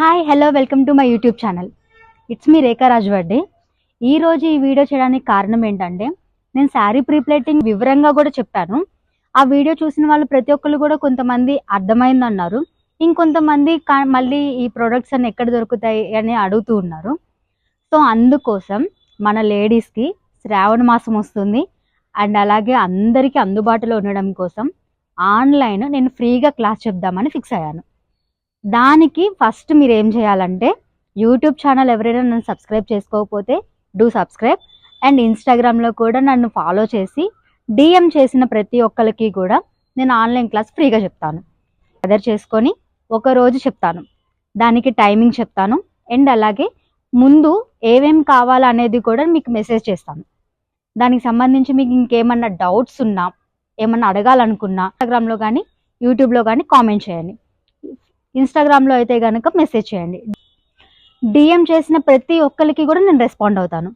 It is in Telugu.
Hi hello welcome to my YouTube channel it's me Rekha Rajuvaddi ఈ రోజు ఈ వీడియో చేయడానికి కారణం ఏంటంటే నేను శారీ ప్రీప్లేటింగ్ వివరంగా కూడా చెప్పాను. ఆ వీడియో చూసిన వాళ్ళు ప్రతి ఒక్కరు కూడా కొంతమంది అర్థమైంది అన్నారు ఇంకొంతమంది మళ్ళీ ఈ ప్రొడక్ట్స్ అన్ని ఎక్కడ దొరుకుతాయి అని అడుగుతూ ఉన్నారు. సో అందుకోసం మన లేడీస్కి శ్రావణ మాసం వస్తుంది. అండ్ అలాగే అందరికీ అందుబాటులో ఉండడం కోసం ఆన్లైన్ నేను ఫ్రీగా క్లాస్ చెప్దామని ఫిక్స్ అయ్యాను. దానికి ఫస్ట్ మీరు ఏం చేయాలంటే యూట్యూబ్ ఛానల్ ఎవరైనా నన్ను సబ్స్క్రైబ్ చేసుకోకపోతే డూ సబ్స్క్రైబ్. అండ్ ఇన్స్టాగ్రామ్లో కూడా నన్ను ఫాలో చేసి డిఎం చేసిన ప్రతి ఒక్కరికి కూడా నేను ఆన్లైన్ క్లాస్ ఫ్రీగా చెప్తాను. అదర్ చేసుకొని ఒక రోజు చెప్తాను. దానికి టైమింగ్ చెప్తాను. అండ్ అలాగే ముందు ఏమేం కావాలనేది కూడా మీకు మెసేజ్ చేస్తాను. దానికి సంబంధించి మీకు ఇంకేమన్నా డౌట్స్ ఉన్నా ఏమన్నా అడగాలనుకున్నా ఇన్స్టాగ్రామ్లో కానీ యూట్యూబ్లో కానీ కామెంట్ చేయండి. ఇన్స్టాగ్రామ్లో అయితే కనుక మెసేజ్ చేయండి. డిఎం చేసిన ప్రతి ఒక్కరికి కూడా నేను రెస్పాండ్ అవుతాను.